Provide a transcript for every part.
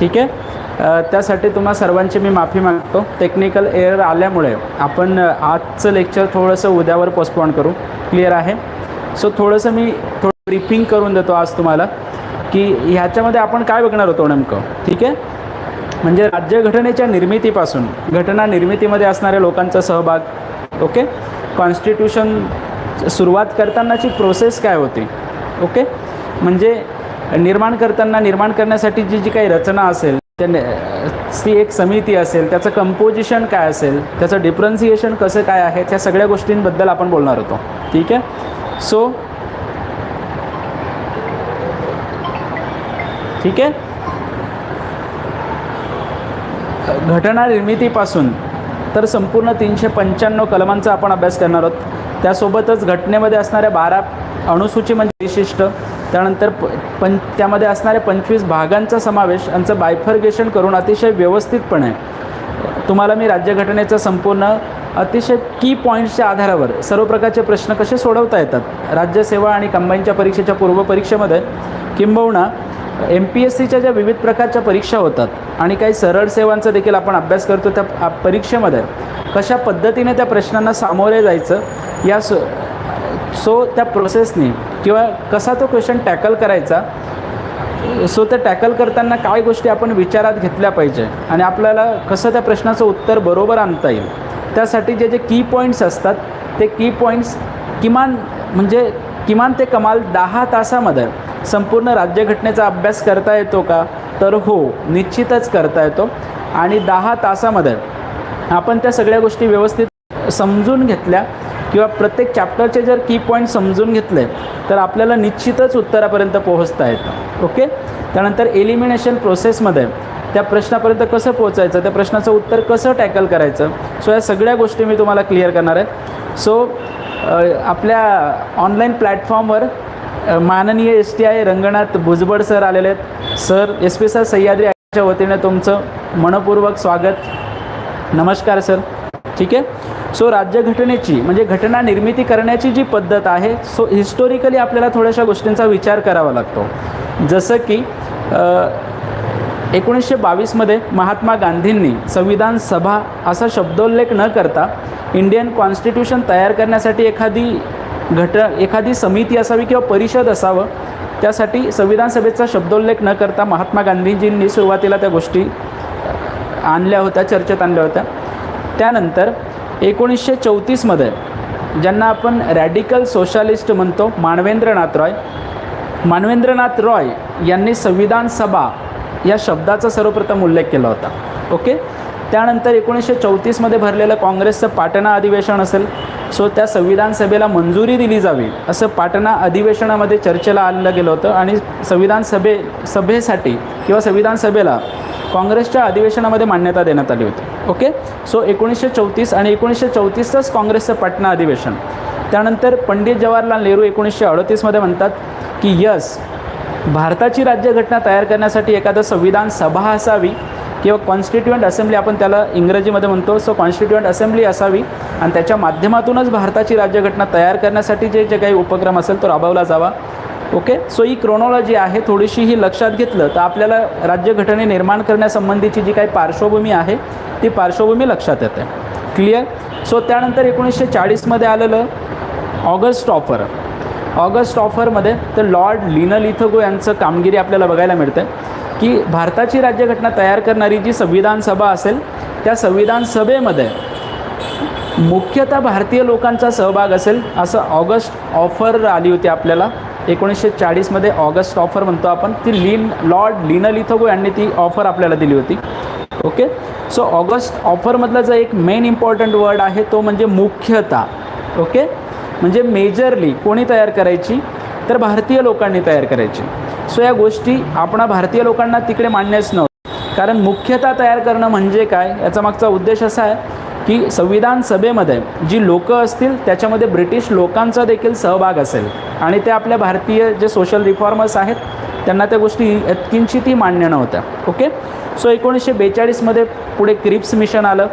ठीक आहे? त्यासाठी तुम्हा सर्वांची मी माफी मागतो. टेक्निकल एअर आल्यामुळे आपण आजचं लेक्चर थोडंसं उद्यावर पोस्टपॉन करू. क्लिअर आहे? सो थोडंसं मी थोडं ब्रीफिंग करून देतो आज तुम्हाला की ह्याच्यामध्ये आपण काय बघणार होतो नेमकं? ठीक आहे? म्हणजे राज्यघटनेच्या निर्मितीपासून घटना निर्मितीमध्ये असणाऱ्या लोकांचा सहभाग ओके? कॉन्स्टिट्यूशन सुरुवात करतानाची प्रोसेस काय होती? ओके? म्हणजे निर्माण करताना निर्माण करण्यासाठी जी जी काही रचना असेल त्या ती एक समिती असेल त्याचं कंपोजिशन काय असेल त्याचं डिफरन्सिएशन कसं काय आहे त्या सगळ्या गोष्टींबद्दल आपण बोलणार होतो. ठीक आहे? सो ठीक आहे? घटना निर्मितीपासून तर संपूर्ण तीनशे पंच्याण्णव कलमांचा आपण अभ्यास करणार आहोत. त्यासोबतच घटनेमध्ये असणाऱ्या बारा अणुसूची म्हणजे विशिष्ट त्यानंतर प पं त्यामध्ये असणाऱ्या पंचवीस भागांचा समावेश यांचं बायफर्गेशन करून अतिशय व्यवस्थितपणे तुम्हाला मी राज्यघटनेचं संपूर्ण अतिशय की पॉईंट्सच्या आधारावर सर्व प्रकारचे प्रश्न कसे सोडवता येतात? राज्यसेवा आणि कंबाईनच्या परीक्षेच्या पूर्वपरीक्षेमध्ये किंबहुना एम पी एस सीच्या ज्या विविध प्रकारच्या परीक्षा होतात आणि काही सरळ सेवांचा देखील आपण अभ्यास करतो त्या परीक्षेमध्ये कशा पद्धतीने त्या प्रश्नांना सामोरे जायचं या सो सो त्या प्रोसेसनी किंवा कसा तो क्वेश्चन टॅकल करायचा सो ते टॅकल करताना काय गोष्टी आपण विचारात घेतल्या पाहिजे आणि आपल्याला कसं त्या प्रश्नाचं उत्तर बरोबर आणता येईल. त्यासाठी जे जे की पॉईंट्स असतात ते की पॉईंट्स किमान म्हणजे किमान ते कमाल दहा तासामध्ये संपूर्ण राज्यघटनेचा अभ्यास करता येतो का? तर हो निश्चितच करता येतो. आणि दहा तासामध्ये आपण त्या सगळ्या गोष्टी व्यवस्थित समजून घेतल्या किंवा प्रत्येक चॅप्टरचे जर की पॉईंट समजून घेतले तर आपल्याला निश्चितच उत्तरापर्यंत पोहोचता येतं. ओके त्यानंतर एलिमिनेशन प्रोसेसमध्ये त्या प्रश्नापर्यंत कसं पोहोचायचं? त्या प्रश्नाचं उत्तर कसं टॅकल करायचं? सो या सगळ्या गोष्टी मी तुम्हाला क्लिअर करणार आहे. सो आपल्या ऑनलाईन प्लॅटफॉर्मवर माननीय S T I Ranganath Bhujbal sir आलेले आहेत. Sir S P sir Sahyadri आयच्या वतीने तुमचं मनपूर्वक स्वागत. नमस्कार सर ठीक आहे? सो राज्यघटनेची म्हणजे घटना निर्मिती करण्याची जी पद्धत आहे सो हिस्टोरिकली आपल्याला थोड्याशा गोष्टींचा विचार करावा लागतो. जसं की एकोणीसशे बावीसमध्ये महात्मा गांधींनी संविधान सभा असा शब्दोल्लेख न करता इंडियन कॉन्स्टिट्यूशन तयार करण्यासाठी एखादी घट एखादी समिती असावी किंवा परिषद असावं त्यासाठी संविधान सभेचा शब्दोल्लेख न करता महात्मा गांधीजींनी सुरुवातीला त्या गोष्टी आणल्या होत्या चर्चेत आणल्या होत्या. त्यानंतर एकोणीसशे चौतीसमध्ये ज्यांना आपण रॅडिकल सोशालिस्ट म्हणतो मानवेंद्रनाथ रॉय. मानवेंद्रनाथ रॉय यांनी संविधान सभा या शब्दाचा सर्वप्रथम उल्लेख केला होता. ओके त्यानंतर एकोणीसशे चौतीसमध्ये भरलेलं काँग्रेसचं पाटणा अधिवेशन असेल सो त्या संविधान सभेला मंजुरी दिली जावी असं पाटणा अधिवेशनामध्ये चर्चेला आणलं गेलं होतं. आणि संविधान सभे सभेसाठी किंवा संविधान सभेला काँग्रेसच्या अधिवेशनामध्ये मान्यता देण्यात आली होती. ओके सो एकोणीसशे चौतीस आणि एकोणीसशे चौतीसचंच काँग्रेसचं पाटणा अधिवेशन. त्यानंतर पंडित जवाहरलाल नेहरू एकोणीसशे अडतीसमध्ये म्हणतात की यस भारताची राज्यघटना तयार करण्यासाठी एखादं संविधान सभा असावी किंवा कॉन्स्टिट्युएंट असेंब्ली आपण त्याला इंग्रजीमध्ये म्हणतो. सो कॉन्स्टिट्युएंट असेंब्ली असावी आणि त्याच्या माध्यमातूनच भारताची राज्यघटना तयार करण्यासाठी जे जे काही उपक्रम असेल तो राबवला जावा. ओके? सो ही क्रोनॉलॉजी आहे थोडीशी ही लक्षात घेतलं तर आपल्याला राज्यघटने निर्माण करण्यासंबंधीची जी काही पार्श्वभूमी आहे ती पार्श्वभूमी लक्षात येते. क्लिअर सो त्यानंतर एकोणीसशे चाळीसमध्ये आलेलं ऑगस्ट ऑफर ऑगस्ट ऑफरमध्ये तर लॉर्ड लिनल इथगो यांचं कामगिरी आपल्याला बघायला मिळते की भारताची राज्यघटना तयार करणारी जी संविधान सभा असेल त्या संविधान सभेमध्ये मुख्यतः भारतीय लोकांचा सहभाग असेल असं ऑगस्ट ऑफर आली होती आपल्याला. एकोणीसशे चाळीसमध्ये ऑगस्ट ऑफर म्हणतो आपण ती लीन लॉर्ड लिनल इथगो यांनी ती ऑफर आपल्याला दिली होती. ओके सो ऑगस्ट ऑफरमधला जो एक मेन इम्पॉर्टंट वर्ड आहे तो म्हणजे मुख्यता. ओके म्हणजे मेजरली कोणी तयार करायची? तर भारतीय लोकांनी तयार करायची. सो या गोष्टी आपण भारतीय लोकांना तिकडे मान्यच नव्हतं. कारण मुख्यता तयार करणं म्हणजे काय? याचा मागचा उद्देश असा आहे की संविधान सभेमध्ये जी लोकं असतील त्याच्यामध्ये ब्रिटिश लोकांचा देखील सहभाग असेल. आणि ते आपल्या भारतीय जे सोशल रिफॉर्मर्स आहेत त्यांना त्या गोष्टी यत्किंचितही मान्य नव्हत्या. ओके सो एकोणीसशे बेचाळीसमध्ये पुढे क्रिप्स मिशन आलं.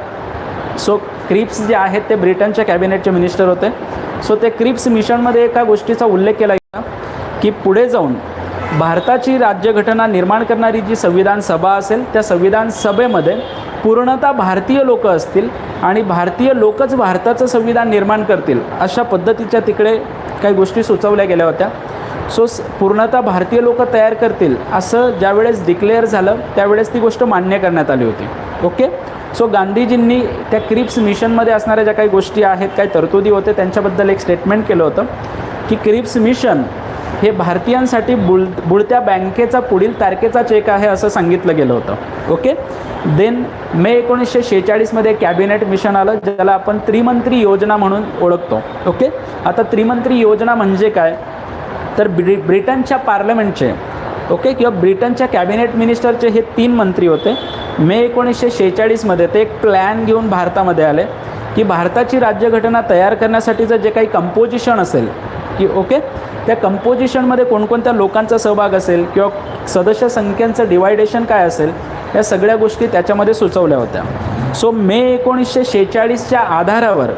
सो क्रिप्स जे आहेत ते ब्रिटनच्या कॅबिनेटचे मिनिस्टर होते. सो ते क्रिप्स मिशनमध्ये एका गोष्टीचा उल्लेख केला गेला की पुढे जाऊन भारताची राज्यघटना निर्माण करणारी जी संविधान सभा असेल त्या संविधान सभेमध्ये पूर्णतः भारतीय लोक असतील आणि भारतीय लोकच भारताचं संविधान निर्माण करतील अशा पद्धतीच्या तिकडे काही गोष्टी सुचवल्या गेल्या होत्या. सो पूर्णतः भारतीय लोक तयार करतील असं ज्यावेळेस डिक्लेअर झालं त्यावेळेस ती गोष्ट मान्य करण्यात आली होती. ओके सो गांधीजींनी त्या क्रिप्स मिशनमध्ये असणाऱ्या ज्या काही गोष्टी आहेत काही तरतुदी होते त्यांच्याबद्दल एक स्टेटमेंट केलं होतं की क्रिप्स मिशन हे भारतीयांसाठी बुल बुडत्या बँकेचा पुढील तारखेचा चेक आहे असं सांगितलं गेलं होतं. ओके? देन मे एकोणीसशे शेहेचाळीसमध्ये कॅबिनेट मिशन आलं ज्याला आपण त्रिमंत्री योजना म्हणून ओळखतो. ओके? आता त्रिमंत्री योजना म्हणजे काय? तर ब्रि ब्रिटनच्या पार्लमेंटचे ओके? किंवा ब्रिटनच्या कॅबिनेट मिनिस्टरचे हे तीन मंत्री होते. मे एकोणीसशे शेहेचाळीसमध्ये ते एक प्लॅन घेऊन भारतामध्ये आले की भारताची राज्यघटना तयार करण्यासाठीचं जे काही कंपोजिशन असेल की ओके? त्या कंपोजिशनमध्ये कोणकोणत्या लोकांचा सहभाग असेल किंवा सदस्य संख्यांचं डिवायडेशन काय असेल या सगळ्या गोष्टी त्याच्यामध्ये सुचवल्या होत्या. सो मे एकोणीसशे शेहेचाळीसच्या आधारावर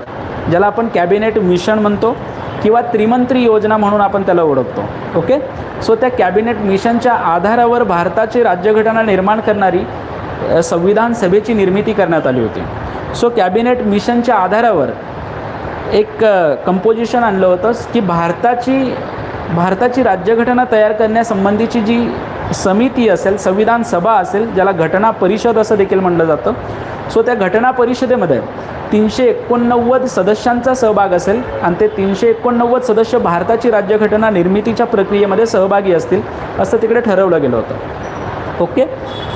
ज्याला आपण कॅबिनेट मिशन म्हणतो किंवा त्रिमंत्री योजना म्हणून आपण त्याला ओळखतो. ओके सो त्या कॅबिनेट मिशनच्या आधारावर भारताची राज्यघटना निर्माण करणारी संविधान सभेची निर्मिती करण्यात आली होती. सो कॅबिनेट मिशनच्या आधारावर एक कंपोजिशन आणलं होतं की भारताची भारताची राज्यघटना तयार करण्यासंबंधीची जी समिती असेल संविधान सभा असेल ज्याला घटना परिषद असं देखील म्हणलं जातं सो त्या घटना परिषदेमध्ये तीनशे एकोणनव्वद सदस्यांचा सहभाग असेल आणि ते तीनशे एकोणनव्वद सदस्य भारताची राज्यघटना निर्मितीच्या प्रक्रियेमध्ये सहभागी असतील असं तिकडे ठरवलं गेलं होतं. ओके?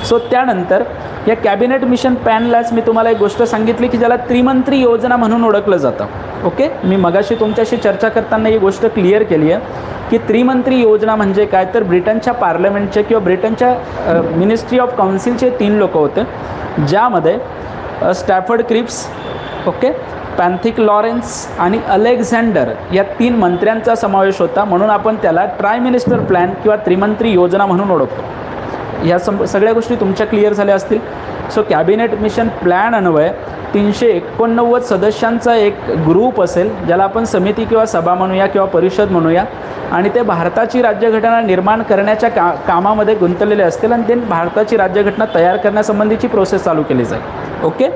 सो त्यानंतर या कॅबिनेट मिशन पॅनलाच मी तुम्हाला एक गोष्ट सांगितली की ज्याला त्रिमंत्री योजना म्हणून ओळखलं जातं. ओके? मी मगाशी तुमच्याशी चर्चा करताना ही गोष्ट क्लिअर केली आहे की त्रिमंत्री योजना म्हणजे काय? तर ब्रिटनच्या पार्लमेंटचे किंवा ब्रिटनच्या मिनिस्ट्री ऑफ काउन्सिलचे तीन लोक होते ज्यामध्ये Stafford Cripps okay? Pethick Lawrence आणि अलेक्झांडर या तीन मंत्र्यांचा समावेश होता म्हणून आपण त्याला ट्राय मिनिस्टर प्लॅन किंवा त्रिमंत्री योजना म्हणून ओळखतो. ह्या सं सगळ्या गोष्टी तुमच्या क्लिअर झाल्या असतील. सो कॅबिनेट मिशन प्लॅन अन्वय तीनशे एकोणनव्वद सदस्यांचा एक ग्रुप असेल ज्याला आपण समिती किंवा सभा म्हणूया किंवा परिषद म्हणूया आणि ते भारताची राज्यघटना निर्माण करण्याच्या का कामामध्ये गुंतलेले असतील आणि ते भारताची राज्यघटना तयार करण्यासंबंधीची प्रोसेस चालू केली जाईल. ओके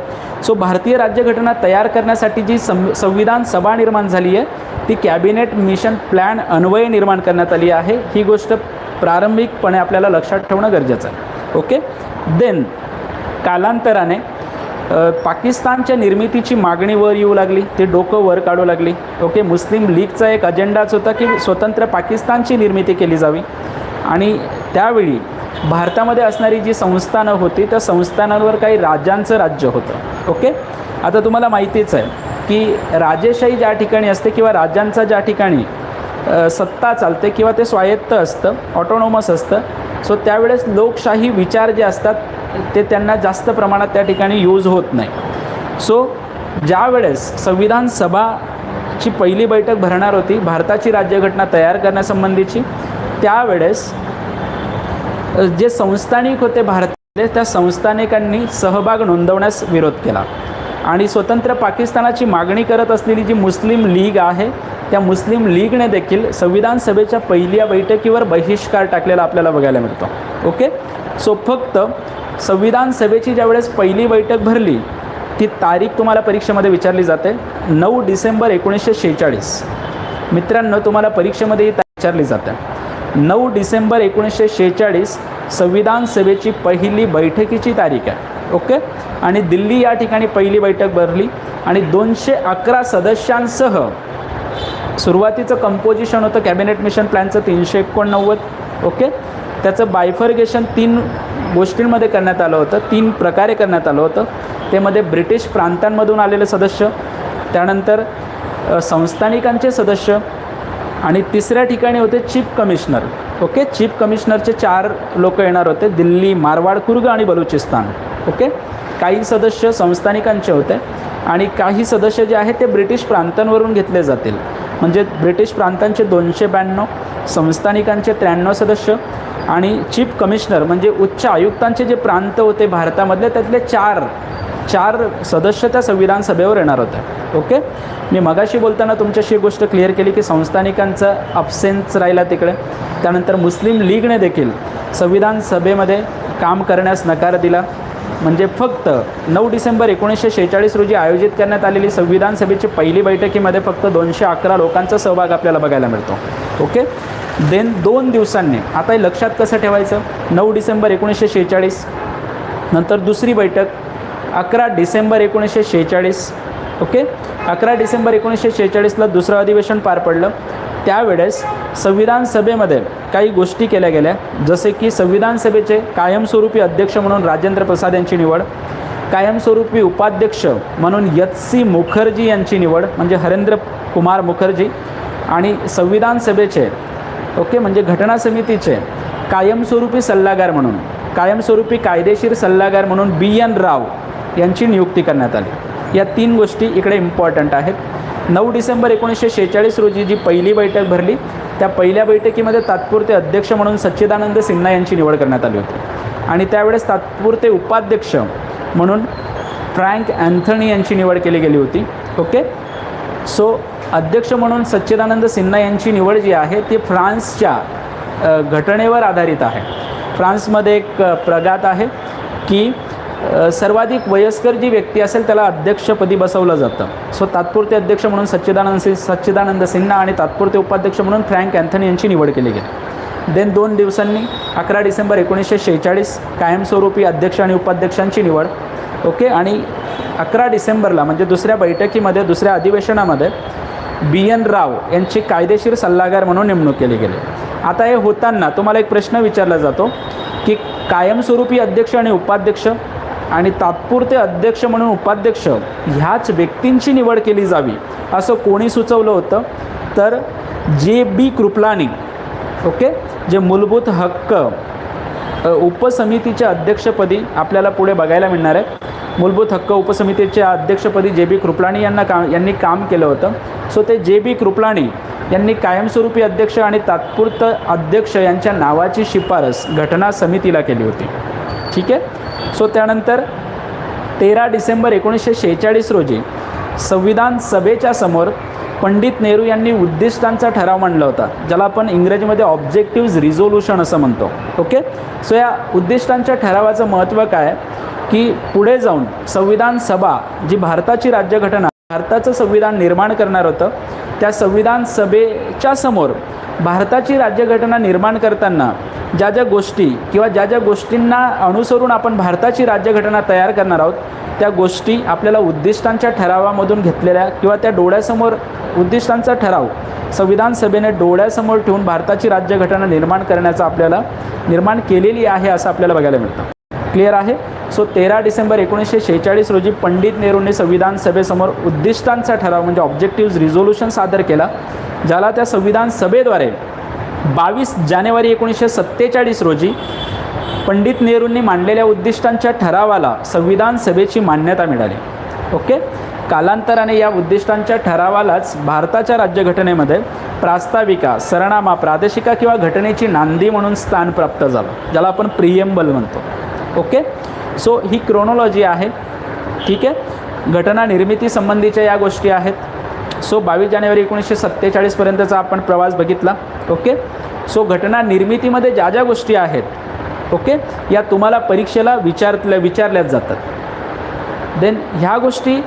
सो भारतीय राज्यघटना तयार करण्यासाठी जी सं संविधान सभा निर्माण झाली आहे ती कॅबिनेट मिशन प्लॅन अन्वये निर्माण करण्यात आली आहे. ही गोष्ट प्रारंभिकपणे आपल्याला लक्षात ठेवणं गरजेचं आहे. ओके? देन कालांतराने पाकिस्तानच्या निर्मितीची मागणी वर येऊ लागली. ते डोकं वर काढू लागली. ओके? मुस्लिम लीगचा एक अजेंडाच होता की स्वतंत्र पाकिस्तानची निर्मिती केली जावी. आणि त्यावेळी भारतामध्ये असणारी जी संस्थानं होती त्या संस्थानांवर काही राजांचं राज्य होतं. ओके? आता तुम्हाला माहितीच आहे की राजेशाही ज्या ठिकाणी असते किंवा राजांचा ज्या ठिकाणी सत्ता चालते किंवा ते स्वायत्त असतं ऑटोनॉमस असतं. सो त्यावेळेस लोकशाही विचार जे असतात ते त्यांना जास्त प्रमाणात त्या ठिकाणी यूज होत नाही. सो ज्या वेळेस संविधान सभाची पहिली बैठक भरणार होती भारताची राज्यघटना तयार करण्यासंबंधीची त्यावेळेस जे संस्थानिक होते भारतातले त्या संस्थानिकांनी सहभाग नोंदवण्यास विरोध केला. आणि स्वतंत्र पाकिस्तानाची मागणी करत असलेली जी मुस्लिम लीग आहे त्या मुस्लिम लीगने देखील संविधान सभेच्या पहिल्या बैठकीवर बहिष्कार टाकलेला आपल्याला बघायला मिळतो. ओके? सो फक्त संविधान सभेची ज्यावेळेस पहिली बैठक भरली ती तारीख तुम्हाला परीक्षेमध्ये विचारली जाते. नऊ डिसेंबर एकोणीसशे शेहेचाळीस. मित्रांनो तुम्हाला परीक्षेमध्ये ही तारीख विचारली जाते. नऊ डिसेंबर एकोणीसशे शेहेचाळीस संविधान सभेची पहिली बैठकीची तारीख आहे. ओके? आणि दिल्ली या ठिकाणी पहिली बैठक भरली आणि दोनशे अकरा सदस्यांसह सुरुवातीचं कंपोजिशन होतं कॅबिनेट मिशन प्लॅनचं तीनशे एकोणनव्वद ओके त्याचं बायफर्गेशन तीन गोष्टींमध्ये करण्यात आलं होतं तीन प्रकारे करण्यात आलं होतं. त्यामध्ये ब्रिटिश प्रांतांमधून आलेले सदस्य त्यानंतर संस्थानिकांचे सदस्य आणि तिसऱ्या ठिकाणी होते चीफ कमिशनर ओके चीफ कमिशनरचे चार लोक येणार होते दिल्ली मारवाड कुर्ग आणि बलुचिस्तान ओके काही सदस्य संस्थानिकांचे होते आणि काही सदस्य जे आहेत ते ब्रिटिश प्रांतांवरून घेतले जातील. म्हणजे ब्रिटिश प्रांतांचे दोनशे ब्याण्णव संस्थानिकांचे त्र्याण्णव सदस्य आणि चीफ कमिशनर म्हणजे उच्च आयुक्तांचे जे प्रांत होते भारतामधले त्यातले चार चार सदस्य त्या संविधान सभेवर येणार होते. ओके? मी मगाशी बोलताना तुमच्याशी गोष्ट क्लिअर केली की संस्थानिकांचा अब्सेन्स राहिला तिकडे. त्यानंतर मुस्लिम लीगने देखील संविधान सभेमध्ये काम करण्यास नकार दिला. म्हणजे फक्त नऊ डिसेंबर एकोणीसशे शेहेचाळीस रोजी आयोजित करण्यात आलेली संविधान सभेची पहिली बैठकीमध्ये फक्त दोनशे अकरा लोकांचा सहभाग आपल्याला बघायला मिळतो. ओके? देन दोन दिवसांनी आता हे लक्षात कसं ठेवायचं? नऊ डिसेंबर एकोणीसशे शेहेचाळीस नंतर दुसरी बैठक अकरा डिसेंबर एकोणीसशे शेहेचाळीस ओके? अकरा डिसेंबर एकोणीसशे शेहेचाळीसला दुसरं अधिवेशन पार पडलं. त्यावेळेस संविधान सभेमध्ये काही गोष्टी केल्या गेल्या. जसे की संविधान सभेचे कायमस्वरूपी अध्यक्ष म्हणून राजेंद्र प्रसाद यांची निवड कायमस्वरूपी उपाध्यक्ष म्हणून यत्सी सी मुखर्जी यांची निवड म्हणजे हरेंद्र कुमार मुखर्जी आणि संविधान सभेचे ओके म्हणजे घटना समितीचे कायमस्वरूपी सल्लागार म्हणून कायमस्वरूपी कायदेशीर सल्लागार म्हणून बी एन राव यांची नियुक्ती करण्यात आली. या तीन गोष्टी इकडे इम्पॉर्टंट आहेत. नऊ डिसेंबर एकोणीसशे शेहेचाळीस रोजी जी पहिली बैठक भरली त्या पहिल्या बैठकीमध्ये तात्पुरते अध्यक्ष म्हणून सच्चिदानंद सिन्हा यांची निवड करण्यात आली होती. आणि त्यावेळेस तात्पुरते उपाध्यक्ष म्हणून फ्रँक अँथनी यांची निवड केली गेली होती. ओके? सो अध्यक्ष म्हणून सच्चिदानंद सिन्हा यांची निवड जी आहे ती फ्रान्सच्या घटनेवर आधारित आहे. फ्रान्समध्ये एक प्रगात आहे की सर्वाधिक वयस्कर जी व्यक्ती असेल त्याला अध्यक्षपदी बसवलं जातं. सो तात्पुरते अध्यक्ष म्हणून सच्चिदानंद सिंग सच्चिदानंद सिन्हा आणि तात्पुरते उपाध्यक्ष म्हणून फ्रँक अँथनी यांची निवड केली गेली. देन दोन दिवसांनी अकरा डिसेंबर एकोणीसशे शेहेचाळीस कायमस्वरूपी अध्यक्ष आणि उपाध्यक्षांची निवड. ओके आणि अकरा डिसेंबरला म्हणजे दुसऱ्या बैठकीमध्ये दुसऱ्या अधिवेशनामध्ये बी एन राव यांची कायदेशीर सल्लागार म्हणून नेमणूक केली गेली. आता हे होताना तुम्हाला एक प्रश्न विचारला जातो की कायमस्वरूपी अध्यक्ष आणि उपाध्यक्ष आणि तात्पुरते अध्यक्ष म्हणून उपाध्यक्ष ह्याच व्यक्तींची निवड केली जावी असं कोणी सुचवलं होतं? तर जे बी कृपलानी ओके? जे मूलभूत हक्क उपसमितीच्या अध्यक्षपदी आपल्याला पुढे बघायला मिळणार आहे. मूलभूत हक्क उपसमितीच्या अध्यक्षपदी जे बी कृपलाणी यांना काम यांनी काम केलं होतं. सो ते जे बी कृपलाणी यांनी कायमस्वरूपी अध्यक्ष आणि तात्पुरतं अध्यक्ष यांच्या नावाची शिफारस घटना समितीला केली होती. ठीक आहे? सो त्यानंतर तेरा डिसेंबर एकोणीसशे शेहेचाळीस रोजी संविधान सभेच्या समोर पंडित नेहरू यांनी उद्दिष्टांचा ठराव मांडला होता ज्याला आपण इंग्रजीमध्ये ऑब्जेक्टिव्ज रिझोल्युशन असं म्हणतो. ओके सो या उद्दिष्टांच्या ठरावाचं महत्त्व काय? की पुढे जाऊन संविधान सभा जी भारताची राज्यघटना भारताचं संविधान निर्माण करणार होतं त्या संविधान सभेच्या समोर भारताची राज्यघटना निर्माण करताना ज्या ज्या गोष्टी किंवा ज्या ज्या गोष्टींना अनुसरून आपण भारताची राज्यघटना तयार करणार आहोत त्या गोष्टी आपल्याला उद्दिष्टांच्या ठरावामधून घेतलेल्या किंवा त्या डोळ्यासमोर उद्दिष्टांचा ठराव संविधान सभेने डोळ्यासमोर ठेवून भारताची राज्यघटना निर्माण करण्याचा आपल्याला निर्माण केलेली आहे असं आपल्याला बघायला मिळतं. क्लिअर आहे? सो तेरा डिसेंबर एकोणीसशे शेहेचाळीस रोजी पंडित नेहरूंनी संविधान सभेसमोर उद्दिष्टांचा ठराव म्हणजे ऑब्जेक्टिव्ह रिझोल्युशन सादर केला ज्याला त्या संविधान सभेद्वारे बावीस जानेवारी एकोणीसशे सत्तेचाळीस रोजी पंडित नेहरूंनी मांडलेल्या उद्दिष्टांच्या ठरावाला संविधान सभेची मान्यता मिळाली. ओके? कालांतराने या उद्दिष्टांच्या ठरावालाच भारताच्या राज्यघटनेमध्ये प्रास्ताविका सरनामा प्रादेशिका किंवा घटनेची नांदी म्हणून स्थान प्राप्त झालं ज्याला आपण प्रियंबल म्हणतो. ओके? सो ही क्रोनॉलॉजी आहे. ठीक आहे? घटना निर्मितीसंबंधीच्या या गोष्टी आहेत. सो बावीस जानेवारी एकोणीसशे सत्तेचाळीसपर्यंतचा आपण प्रवास बघितला. ओके? सो घटना निर्मितीमध्ये ज्या ज्या गोष्टी आहेत ओके? या तुम्हाला परीक्षेला विचारल्या विचारल्याच जातात. देन ह्या गोष्टी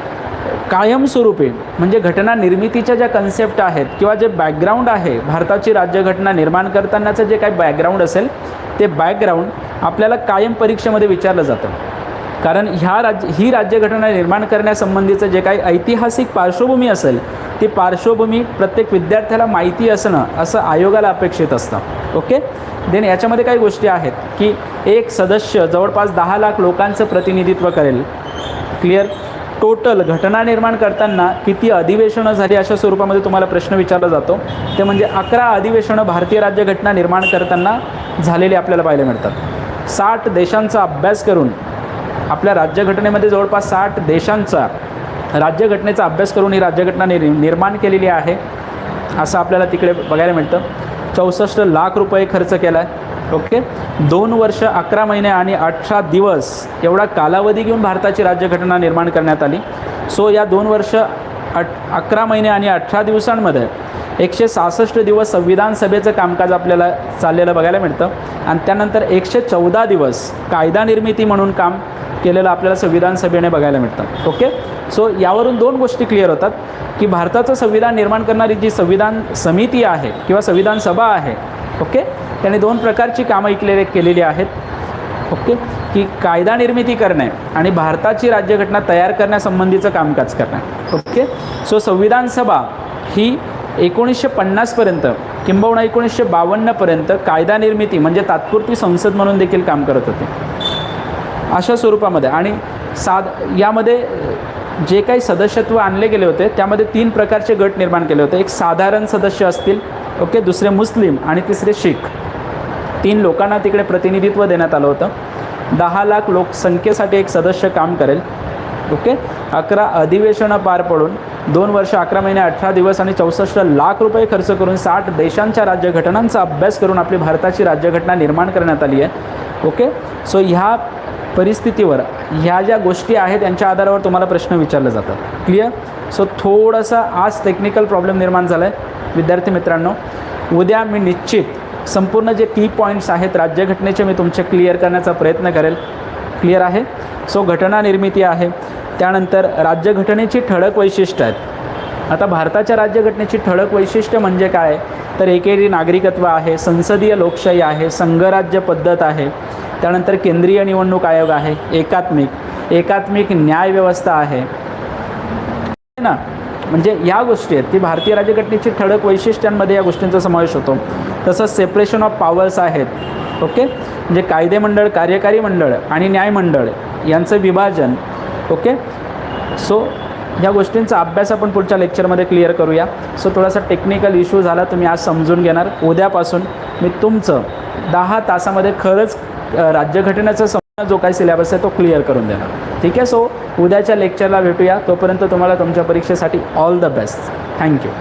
कायमस्वरूपी म्हणजे घटना निर्मितीच्या ज्या कन्सेप्ट आहेत किंवा जे बॅकग्राऊंड आहे भारताची राज्यघटना निर्माण करतानाचं जे काही बॅकग्राऊंड असेल ते बॅकग्राऊंड आपल्याला कायम परीक्षेमध्ये विचारलं जातं. कारण ह्या राज्य ही राज्यघटना निर्माण करण्यासंबंधीचं जे काही ऐतिहासिक पार्श्वभूमी असेल ती पार्श्वभूमी प्रत्येक विद्यार्थ्याला माहिती असणं असं आयोगाला अपेक्षित असतं. ओके? देन याच्यामध्ये काही गोष्टी आहेत की एक सदस्य जवळपास दहा लाख लोकांचं प्रतिनिधित्व करेल. क्लिअर टोटल घटना निर्माण करताना किती अधिवेशनं झाली अशा स्वरूपामध्ये तुम्हाला प्रश्न विचारला जातो. ते म्हणजे अकरा अधिवेशनं भारतीय राज्यघटना निर्माण करताना झालेली आपल्याला पाहायला मिळतात. साठ देशांचा अभ्यास करून आपल्या राज्यघटनेमध्ये जवळपास साठ देशांचा राज्यघटनेचा अभ्यास करून ही राज्यघटना निर निर्माण केलेली आहे असं आपल्याला तिकडे बघायला मिळतं. चौसष्ट लाख रुपये खर्च केला आहे ओके? दोन वर्ष अकरा महिने आणि अठरा दिवस एवढा कालावधी घेऊन भारताची राज्यघटना निर्माण करण्यात आली. सो या दोन वर्ष अट अकरा महिने आणि अठरा दिवसांमध्ये एकशे सहासष्ट दिवस संविधान सभेचं कामकाज आपल्याला चाललेलं बघायला मिळतं. आणि त्यानंतर एकशे चौदा दिवस कायदा निर्मिती म्हणून काम केलेलं आपल्याला संविधान सभेने बघायला मिळतं. ओके? सो यावरून दोन गोष्टी क्लिअर होतात की भारताचं संविधान निर्माण करणारी जी संविधान समिती आहे किंवा संविधान सभा आहे ओके त्याने दोन प्रकारची कामं इकलेले केलेली आहेत ओके की कायदा निर्मिती करणे आणि भारताची राज्यघटना तयार करण्यासंबंधीचं कामकाज करणे ओके सो संविधान सभा ही एकोणीसशे पन्नासपर्यंत किंबहुना एकोणीसशे बावन्नपर्यंत कायदा निर्मिती म्हणजे तात्पुरती संसद म्हणून देखील काम करत होते. अशा स्वरूपामध्ये आणि साध यामध्ये जे काही सदस्यत्व आणले गेले होते त्यामध्ये तीन प्रकारचे गट निर्माण केले होते. एक साधारण सदस्य असतील ओके दुसरे मुस्लिम आणि तिसरे शीख. तीन लोकांना तिकडे प्रतिनिधित्व देण्यात आलं होतं. दहा लाख लोकसंख्येसाठी एक सदस्य काम करेल ओके. अकरा अधिवेशनं पार पडून दोन वर्ष अकरा महिने अठरा दिवस आणि चौसष्ट लाख रुपये खर्च करून साठ देशांच्या राज्यघटनांचा अभ्यास करून आपली भारताची राज्यघटना निर्माण करण्यात आली आहे ओके. सो ह्या परिस्थितीवर ह्या ज्या गोष्टी आहेत यांच्या आधारावर तुम्हाला प्रश्न विचारले जातात. क्लिअर सो थोडंसं आज टेक्निकल प्रॉब्लेम निर्माण झाला आहे विद्यार्थी मित्रांनो उद्या मी निश्चित संपूर्ण जे की पॉईंट्स आहेत राज्यघटनेचे मी तुमचे क्लिअर करण्याचा प्रयत्न करेल. क्लिअर आहे? सो घटना निर्मिती आहे. त्यानंतर राज्यघटनेची ठळक वैशिष्ट्य आहेत. आता भारताच्या राज्यघटनेची ठळक वैशिष्ट्य म्हणजे काय? तर एकेरी नागरिकत्व आहे संसदीय लोकशाही आहे संघराज्य पद्धत आहे. त्यानंतर केंद्रीय निवडणूक आयोग आहे एकात्मिक. एकात्मिक न्यायव्यवस्था आहे. ना म्हणजे या गोष्टी आहेत की भारतीय राज्यघटनेची ठळक वैशिष्ट्यांमध्ये या गोष्टींचा समावेश होतो. तसंच सेपरेशन ऑफ पॉवर्स आहेत ओके? म्हणजे कायदे मंडळ कार्यकारी मंडळ आणि न्यायमंडळ यांचं विभाजन ओके? सो ह्या गोष्टींचा अभ्यास आपण पुढच्या लेक्चरमध्ये क्लिअर करूया. सो थोडासा टेक्निकल इश्यू झाला तुम्ही आज समजून घेणार. उद्यापासून मी तुमचं दहा तासामध्ये खरंच राज्यघटनेचा संपूर्ण जो काही सिलेबस आहे तो क्लिअर करून देणार. ठीक आहे? सो उद्याच्या लेक्चरला भेटूया. तोपर्यंत तुम्हाला तुमच्या परीक्षेसाठी ऑल द बेस्ट थँक्यू